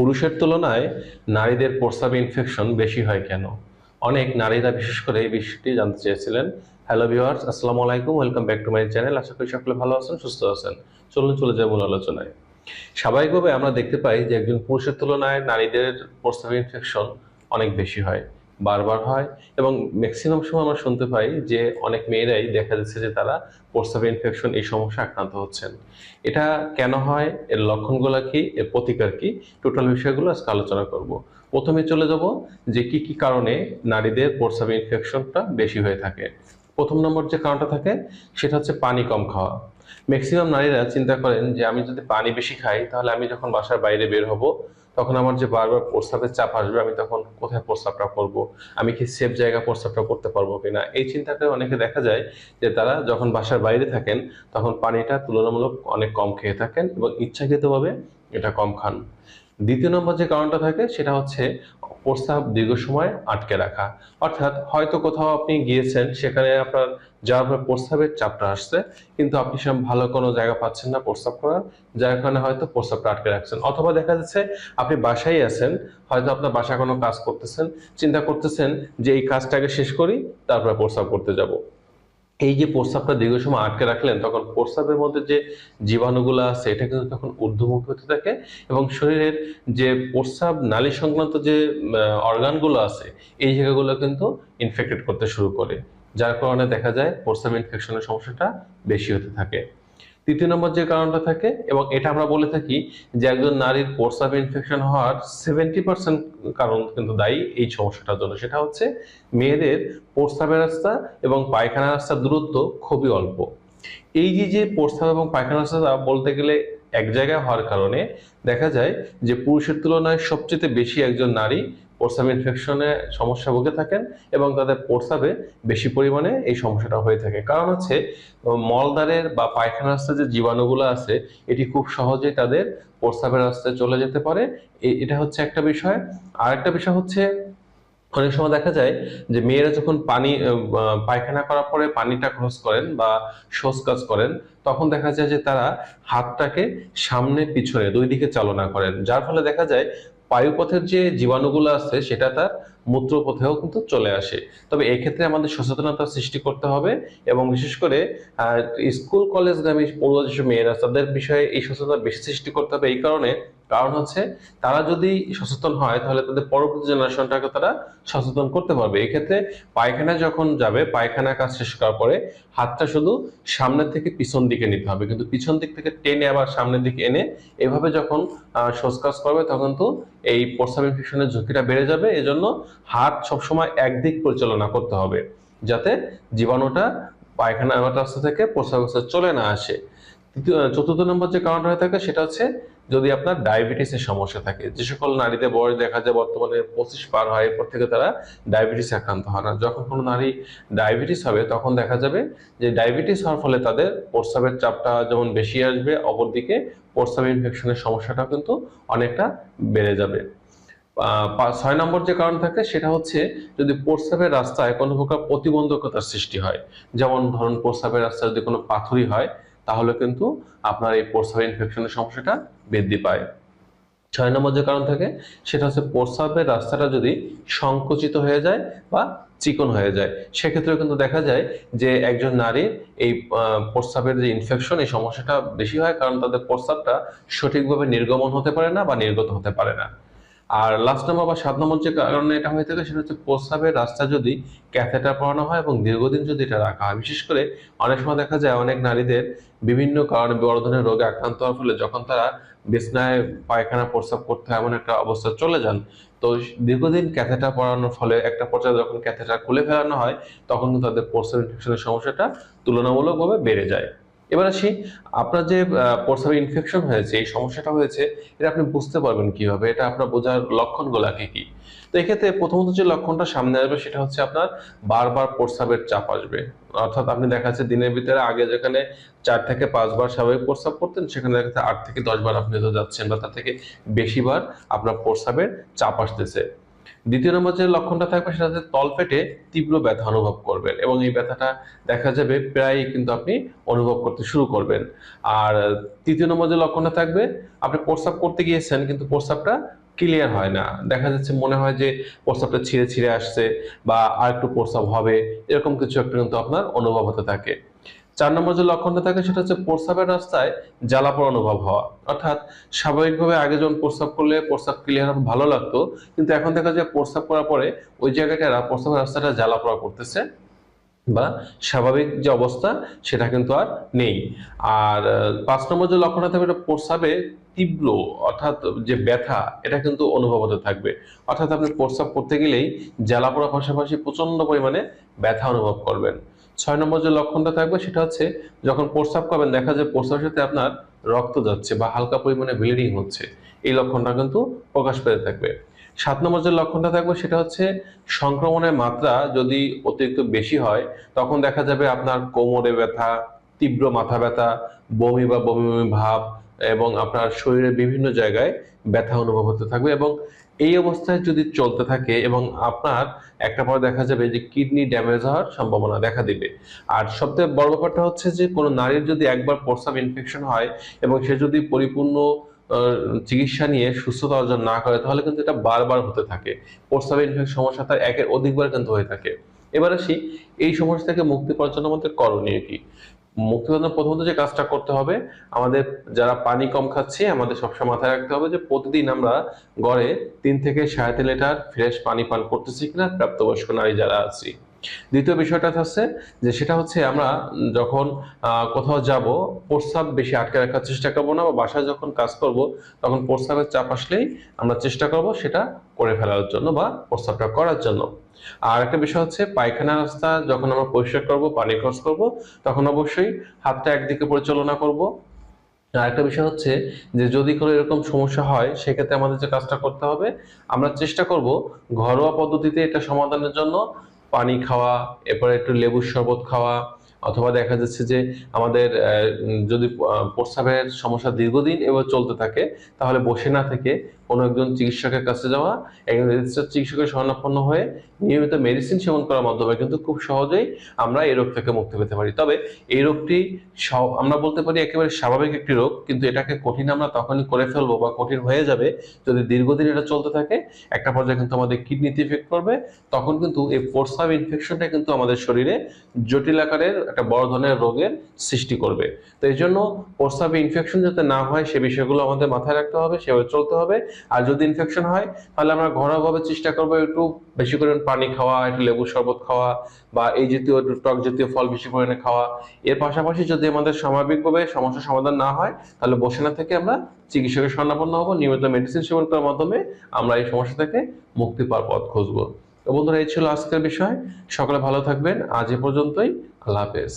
পুরুষের তুলনায় নারীদের প্রস্রাবে ইনফেকশন বেশি হয় কেন? অনেক নারীরা বিশেষ করে এই বিষয়টি জানতে চেয়েছিলেন। হ্যালো ভিওয়ার্স আসসালামু আলাইকুম welcome back to my channel আশা করি সকলে ভালো আছেন, সুস্থ আছেন। চলুন, চলে যাই মূল আলোচনায়। স্বাভাবিকভাবে আমরা দেখতে পাই যে একজন পুরুষের তুলনায় নারীদের প্রস্রাবে ইনফেকশন অনেক বেশি হয়। বারবার হয় এবং ম্যাক্সিমাম সময় আমরা শুনতে পাই যে অনেক মেয়েরাই দেখা যাচ্ছে যে তারা প্রস্রাবে ইনফেকশন এই সমস্যা আক্রান্ত হচ্ছেন। এটা কেন হয়? এর লক্ষণগুলো কি? এর প্রতিকার কি? টোটাল বিষয়গুলো আজকে আলোচনা করব। প্রথমে চলে যাব যে কি কি কারণে নারীদের প্রস্রাবে ইনফেকশনটা বেশি হয়ে থাকে। প্রথম নম্বর যে কারণটা থাকে, সেটা হচ্ছে পানি কম খাওয়া। ম্যাক্সিমাম নারীরা চিন্তা করেন যে, আমি যদি পানি বেশি খাই, তাহলে আমি যখন বাসার বাইরে বের হব, তখন আমার যে বারবার প্রস্রাবের চাপ আসবে, আমি তখন কোথায় প্রস্রাবটা করব? আমি কি সেফ জায়গা প্রস্রাবটা করতে পারব কিনা? এই চিন্তা করে অনেকে দেখা যায় যে, তারা যখন বাসার বাইরে থাকেন, তখন পানিটা তুলনামূলক অনেক কম খেয়ে থাকেন এবং ইচ্ছাকৃতভাবে এটা কম খান। দ্বিতীয় নম্বর যে কারণটা থাকে, সেটা হচ্ছে প্রস্রাব দীর্ঘ সময় আটকে রাখা। অর্থাৎ হয়তো কোথাও আপনি গিয়েছেন, সেখানে আপনার যাওয়ার পর প্রস্তাবের চাপটা আসছে, কিন্তু আপনি সব ভালো কোনো জায়গা পাচ্ছেন না প্রস্তাব করার, যার কারণে হয়তো প্রস্তাবটা আটকে রাখছেন। অথবা দেখা যাচ্ছে আপনি বাসায় আছেন, হয়তো আপনার বাসায় কোনো কাজ করতেছেন, চিন্তা করতেছেন যে এই কাজটাকে শেষ করি, তারপরে প্রস্তাব করতে যাব। এই যে প্রস্রাবটা দীর্ঘ সময় আটকে রাখলেন, তখন প্রস্রাবের মধ্যে যে জীবাণুগুলো আছে, এটা কিন্তু তখন ঊর্ধ্বমুখী হতে থাকে এবং শরীরের যে প্রস্রাব নালী সংক্রান্ত যে অর্গানগুলো আছে, এই জায়গাগুলো কিন্তু ইনফেক্টেড করতে শুরু করে। যার কারণে দেখা যায় প্রস্রাব ইনফেকশনের সমস্যাটা বেশি হতে থাকে। তৃতীয় নম্বর যে কারণটা থাকে, এবং এটা আমরা বলে থাকি যে একজন নারীর প্রস্রাব ইনফেকশন হওয়ার সেভেন্টি পার্সেন্ট কারণ কিন্তু দায়ী এই সমস্যাটার জন্য। সেটা হচ্ছে মেয়েদের প্রস্রাবের রাস্তা এবং পায়খানা রাস্তার দূরত্ব খুবই অল্প। এই যে যে প্রস্রাব এবং পায়খানা রাস্তা বলতে গেলে এক জায়গায় হওয়ার কারণে দেখা যায় যে পুরুষের তুলনায় সবচেয়ে বেশি একজন নারী প্রস্রাব ইনফেকশনে সমস্যা ভুগে থাকেন এবং তাদের প্রস্রাবে বেশি পরিমাণে এই সমস্যাটা হয়ে থাকে। কারণ হচ্ছে, মলদ্বারের বা পায়খানা রাস্তায় যে জীবাণুগুলো আছে, এটি খুব সহজেই তাদের প্রস্রাবের রাস্তায় চলে যেতে পারে। এটা হচ্ছে একটা বিষয়। আর একটা বিষয় হচ্ছে, অনেক সময় দেখা যায় যে মেয়েরা যখন পানি পায়খানা করার পরে পানিটা ক্রস করেন বা শোষ কাজ করেন, তখন দেখা যায় যে তারা হাতটাকে সামনে, পিছনে, দুই দিকে চালনা করেন। যার ফলে দেখা যায় বায়ুপথের যে জীবাণুগুলো আছে সেটা তার মূত্রপথেও কিন্তু চলে আসে। তবে এক্ষেত্রে আমাদের সচেতনতা সৃষ্টি করতে হবে এবং বিশেষ করে স্কুল কলেজ কলেজগামী পড়ুয়া যেসব মেয়েরা তাদের বিষয়ে এই সচেতনতা বেশি সৃষ্টি করতে হবে। এই কারণে কারণ হচ্ছে তারা যদি সচেতন হয় তাহলে তাদের পরবর্তী জেনারেশনটাকে তারা সচেতন করতে পারবে। এক্ষেত্রে পায়খানা যখন যাবে পায়খানা কাজ শেষ করার পরে হাতটা শুধু সামনের থেকে পিছন দিকে নিতে হবে। কিন্তু পিছন দিক থেকে টেনে আবার সামনের দিকে এনে এভাবে যখন আহ, করবে তখন তো এই প্রস্রাব ইনফেকশনের ঝুঁকিটা বেড়ে যাবে। এজন্য হাত সবসময় একদিক পরিচালনা করতে হবে, যাতে জীবাণুটা পায়খানা রাস্তা থেকে প্রস্রাব চলে না আসে। তৃতীয়, চতুর্থ নম্বর যে কারণটা হয়ে থাকে সেটা হচ্ছে যদি আপনার ডায়াবেটিসের সমস্যা থাকে, যে সকল নারীদের বয়স দেখা যায় বর্তমানে পঁচিশ পার হয়, এরপর থেকে তারা ডায়াবেটিস আক্রান্ত হয় না। যখন কোনো নারী ডায়াবেটিস হবে তখন দেখা যাবে যে ডায়াবেটিস হওয়ার ফলে তাদের প্রস্রাবের চাপটা যেমন বেশি আসবে, অপরদিকে প্রস্রাব ইনফেকশনের সমস্যাটা কিন্তু অনেকটা বেড়ে যাবে। ছয় নম্বর যে কারণ থাকে সেটা হচ্ছে যদি প্রস্রাবের রাস্তায় কোনো প্রকার প্রতিবন্ধকতার সৃষ্টি হয়, যেমন ধরুন প্রস্রাবের রাস্তায় যদি কোনো পাথুরি হয়, তাহলে কিন্তু আপনার এই প্রস্রাব ইনফেকশনের সমস্যাটা বৃদ্ধি পায়। ছয় নম্বর যে কারণ থাকে সেটা হচ্ছে প্রস্রাবের রাস্তাটা যদি সংকুচিত হয়ে যায় বা চিকন হয়ে যায় সেক্ষেত্রে কিন্তু দেখা যায় যে একজন নারীর এই প্রস্রাবের যে ইনফেকশন এই সমস্যাটা বেশি হয়, কারণ তাদের প্রস্রাবটা সঠিকভাবে নির্গমন হতে পারে না বা নির্গত হতে পারে না। আর লাস্ট নম্বর বা সাত নম্বর যে কারণে এটা হয়ে থাকে, সেটা হচ্ছে প্রস্রাবের রাস্তা যদি ক্যাথেটার পরানো হয় এবং দীর্ঘদিন যদি এটা রাখা হয়। বিশেষ করে অনেক সময় দেখা যায় অনেক নারীদের বিভিন্ন কারণে বড় ধরনের রোগে আক্রান্ত হওয়ার ফলে যখন তারা বিছনায় পায়খানা, প্রস্রাব করতে হয় এমন একটা অবস্থা চলে যান, তো দীর্ঘদিন ক্যাথেটা পরানোর ফলে একটা পর্যায়ে যখন ক্যাথেটা খুলে ফেলানো হয়, তখন তাদের প্রস্রাব ইনফেকশনের সমস্যাটা তুলনামূলকভাবে বেড়ে যায়। এবার আসি আপনার যে আহ, প্রস্রাবে ইনফেকশন হয়েছে এই সমস্যাটা হয়েছে এটা আপনি বুঝতে পারবেন কীভাবে এটা আপনার বোঝার লক্ষণগুলো কি কি? তো এক্ষেত্রে প্রথমত যে লক্ষণটা সামনে আসবে সেটা হচ্ছে আপনার বারবার প্রস্রাবের চাপ আসবে। অর্থাৎ আপনি দেখা যাচ্ছে দিনের ভিতরে আগে যেখানে চার থেকে পাঁচবার স্বাভাবিক প্রস্রাব করতেন সেখানে দেখা যাচ্ছে আট থেকে দশবার আপনি যাচ্ছেন বা তার থেকে বেশিবার আপনার প্রস্রাবের চাপ আসতেছে। দ্বিতীয় নম্বর যে লক্ষণটা থাকবে সেটা হচ্ছে তল তলপেটে তীব্র ব্যথা অনুভব করবেন এবং এই ব্যথাটা দেখা যাবে প্রায় কিন্তু আপনি অনুভব করতে শুরু করবেন। আর তৃতীয় নম্বর যে লক্ষণটা থাকবে, আপনি প্রস্রাব করতে গিয়েছেন কিন্তু প্রস্রাবটা ক্লিয়ার হয় না। দেখা যাচ্ছে মনে হয় যে প্রস্রাবটা ছিঁড়ে ছিঁড়ে আসছে বা আর একটু প্রস্রাব হবে, এরকম কিছু একটা কিন্তু আপনার অনুভব হতে থাকে। চার নম্বর যে লক্ষণটা থাকে সেটা হচ্ছে প্রস্রাবের রাস্তায় জ্বালাপোড়া অনুভব হওয়া। অর্থাৎ স্বাভাবিকভাবে আগে যখন প্রস্রাব করলে প্রস্রাব ক্লিয়ার ভালো লাগতো, কিন্তু এখন দেখা যায় প্রস্রাব করার পরে ওই জায়গাটা প্রস্রাবের রাস্তাটা জ্বালাপোড়া করতেছে বা স্বাভাবিক যে অবস্থা সেটা কিন্তু আর নেই। আর পাঁচ নম্বর যে লক্ষণটা থাকবে এটা প্রস্রাবে তীব্র অর্থাৎ যে ব্যথা, এটা কিন্তু অনুভব হতে থাকবে। অর্থাৎ আপনি প্রস্রাব করতে গেলেই জ্বালা পোড়ার পাশাপাশি প্রচণ্ড পরিমাণে ব্যথা অনুভব করবেন। ছয় নম্বর যে লক্ষণটা থাকবে সেটা হচ্ছে যখন প্রস্রাব করবেন, দেখা যায় প্রস্রাবের সাথে আপনার রক্ত যাচ্ছে বা হালকা পরিমাণে ব্লিডিং হচ্ছে। এই লক্ষণটা কিন্তু প্রকাশ পেতে থাকবে। সাত নম্বর যে লক্ষণটা থাকবে সেটা হচ্ছে সংক্রমণের মাত্রা যদি অতিরিক্ত বেশি হয়, তখন দেখা যাবে আপনার কোমরে ব্যথা, তীব্র মাথা ব্যথা, বমি বা বমি বমি ভাব এবং আপনার শরীরের বিভিন্ন জায়গায় ব্যথা অনুভব হতে থাকবে এবং এই অবস্থায় যদি চলতে থাকে এবং আপনার একটা পর দেখা যাবে যে কিডনি ড্যামেজ হওয়ার সম্ভাবনা দেখা দিবে। আর সবথেকে বড় ব্যাপারটা হচ্ছে যে কোনো নারীর যদি একবার প্রস্রাব ইনফেকশন হয় এবং সে যদি পরিপূর্ণ চিকিৎসা নিয়ে সুস্থতা অর্জন না করে, তাহলে কিন্তু এটা বারবার হতে থাকে। প্রস্রাব ইনফেকশন সমস্যা তার একের অধিকবার কিন্তু হয়ে থাকে। এবার আসি, এই সমস্যা থেকে মুক্তি পাওয়ার জন্য আমাদের করণীয় কি? মুক্তি পাওয়ার প্রথমত যে কাজটা করতে হবে, আমাদের যারা পানি কম খাচ্ছে, আমাদের সবসময় মাথায় রাখতে হবে যে প্রতিদিন আমরা গড়ে তিন থেকে সাড়ে তিন লিটার ফ্রেশ পানি পান করতেছি কিনা প্রাপ্তবয়স্ক নারী যারা আছি। দ্বিতীয় বিষয়টা হচ্ছে যে সেটা হচ্ছে আমরা যখন কোথাও যাব, প্রস্রাব বেশি আটকে রাখার চেষ্টা করব না বা বাসায় যখন কাজ করব, তখন প্রস্রাবের চাপ আসলেই আমরা চেষ্টা করব সেটা করে ফেলার জন্য বা প্রস্রাবটা করার জন্য। আর একটা বিষয় হচ্ছে পায়খানা রাস্তা যখন আমরা পরিষ্কার করব, পানি খরচ করব, তখন অবশ্যই হাতটা একদিকে পরিচালনা করব। আর একটা বিষয় হচ্ছে যে যদি কোনো এরকম সমস্যা হয়, সেক্ষেত্রে আমাদের যে কাজটা করতে হবে, আমরা চেষ্টা করব ঘরোয়া পদ্ধতিতে এটা সমাধানের জন্য পানি খাওয়া, এরপরে একটু লেবুর শরবত খাওয়া, অথবা দেখা যাচ্ছে যে আমাদের যদি প্রস্রাবের সমস্যা দীর্ঘদিন এবার চলতে থাকে, তাহলে বসে না থেকে কোনো একজন চিকিৎসকের কাছে যাওয়া, একজন রেজিস্টার চিকিৎসকের শরণাপন্ন হয়ে নিয়মিত মেডিসিন সেবন করার মাধ্যমে কিন্তু খুব সহজেই আমরা এই রোগ থেকে মুক্তি পেতে পারি। তবে এই রোগটি আমরা বলতে পারি একেবারে স্বাভাবিক একটি রোগ, কিন্তু এটাকে কঠিন আমরা তখনই করে ফেলব বা কঠিন হয়ে যাবে যদি দীর্ঘদিন এটা চলতে থাকে। একটা পর্যায়ে কিন্তু আমাদের কিডনিতে ইফেক্ট করবে তখন কিন্তু এই প্রস্রাব ইনফেকশনটা কিন্তু আমাদের শরীরে জটিল আকারের একটা বড় ধরনের রোগের সৃষ্টি করবে। তো এই জন্য প্রস্রাবে ইনফেকশন যাতে না হয় সে বিষয়গুলো আমাদের মাথায় রাখতে হবে, সেভাবে চলতে হবে। আর যদি ইনফেকশন হয়, তাহলে আমরা ঘরোয়াভাবে চেষ্টা করব একটু বেশি করে পানি খাওয়া, একটু লেবু শরবত খাওয়া বা এই জাতীয় টক জাতীয় ফল বেশি পরিমাণে খাওয়া। এর পাশাপাশি যদি আমাদের স্বাভাবিকভাবে সমস্যার সমাধান না হয়, তাহলে বসে না থেকে আমরা চিকিৎসকের শরণাপন্ন হব। নিয়মিত মেডিসিন সেবন করার মাধ্যমে আমরা এই সমস্যা থেকে মুক্তি পাওয়ার পথ খুঁজবো। তো বন্ধুরা, এই ছিল আজকের বিষয়। সকলে ভালো থাকবেন। আজ এ পর্যন্তই। আল্লাহ হাফেজ।